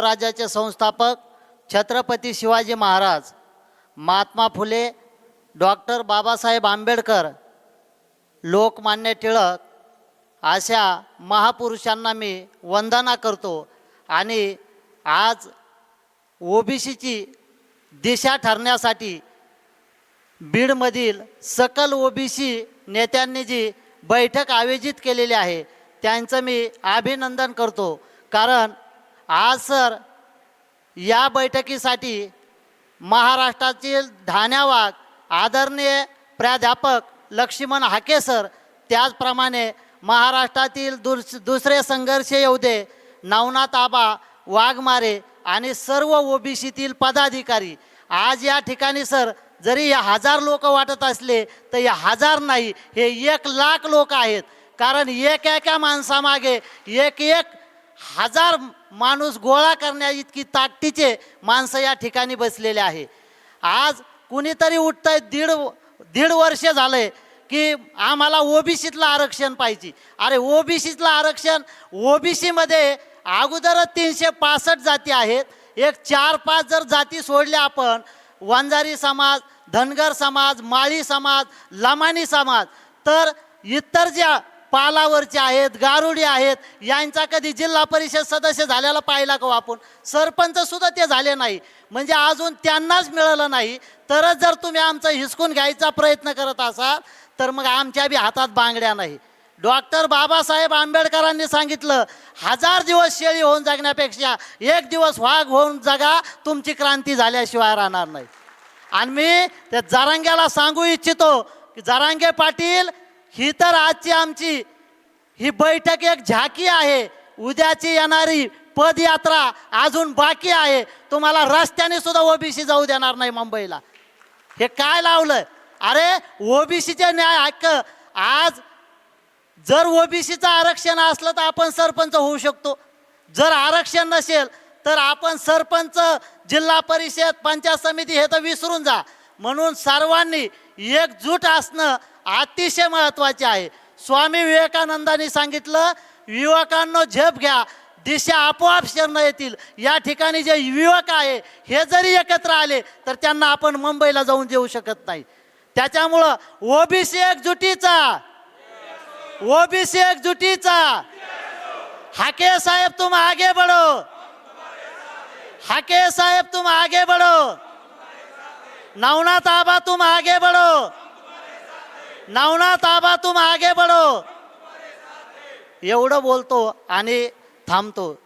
राज्याचे संस्थापक छत्रपती शिवाजी महाराज महात्मा फुले डॉक्टर बाबासाहेब आंबेडकर लोकमान्य टिळक अशा महापुरुषांना मी वंदना करतो आणि आज ओबीसीची दिशा ठरण्यासाठी बीडमधील सकल ओबीसी नेत्यांनी जी बैठक आयोजित केलेली आहे त्यांचं मी अभिनंदन करतो. कारण आज सर या बैठकीसाठी महाराष्ट्रातील धान्यावाग आदरणीय प्राध्यापक लक्ष्मण हाके सर त्याचप्रमाणे महाराष्ट्रातील दुस दुसरे संघर्ष योद्धे नवनाथ आबा वाघमारे आणि सर्व ओबीसीतील पदाधिकारी आज या ठिकाणी सर जरी या हजार लोक वाटत असले तर या हजार नाही हे एक लाख लोक आहेत. कारण एक एका माणसामागे एक एक हजार माणूस गोळा करण्या इतकी ताकदीचे माणसं या ठिकाणी बसलेले आहे. आज कुणीतरी उठतंय दीड दीड वर्ष झालंय की आम्हाला ओबीसीतलं आरक्षण पाहिजे. अरे ओबीसीतलं आरक्षण ओबीसीमध्ये अगोदरच तीनशे पासष्ट जाती आहेत. एक चार पाच जर जाती सोडल्या आपण वंजारी समाज धनगर समाज माळी समाज लमाणी समाज तर इतर ज्या पालावरचे आहेत गारुडी आहेत यांचा कधी जिल्हा परिषद सदस्य झालेला पाहिला का हो आपण? सरपंच सुद्धा ते झाले नाही. म्हणजे अजून त्यांनाच मिळालं नाही. तरच जर तुम्ही आमचं हिसकून घ्यायचा प्रयत्न करत असाल तर मग आमच्या बी हातात बांगड्या नाही. डॉक्टर बाबासाहेब आंबेडकरांनी सांगितलं हजार दिवस शेळी होऊन जगण्यापेक्षा एक दिवस वाघ होऊन जगा तुमची क्रांती झाल्याशिवाय राहणार नाही. आणि मी त्या जरांग्याला सांगू इच्छितो की जरांगे पाटील ही तर आजची आमची ही बैठक एक झाकी आहे. उद्याची येणारी पदयात्रा अजून बाकी आहे. तुम्हाला रस्त्याने सुद्धा ओबीसी जाऊ देणार नाही मुंबईला. हे काय लावलं अरे ओबीसीचे न्याय हक्क. आज जर ओबीसीचं आरक्षण असलं तर आपण सरपंच होऊ शकतो. जर आरक्षण नसेल तर आपण सरपंच जिल्हा परिषद पंचायत समिती हे तर विसरून जा. म्हणून सर्वांनी एकजूट असणं अतिशय महत्त्वाचे आहे. स्वामी विवेकानंदांनी सांगितलं युवकांनो झेप घ्या. दिशा आपोआप शरण येतील. या ठिकाणी जे युवक आहे हे जरी एकत्र आले तर त्यांना आपण मुंबईला जाऊन देऊ शकत नाही. त्याच्यामुळं ओबीसी एकजुटीचा. ओबीसी एकजुटीचा. हाके साहेब तुम आगे बढ़ो. हाके साहेब तुम आगे बढ़ो. नवनाथ आबा तुम आगे बढ़ो. नवना ताबा तुम आगे बढ़ो. एवढं बोलतो आणि थांबतो.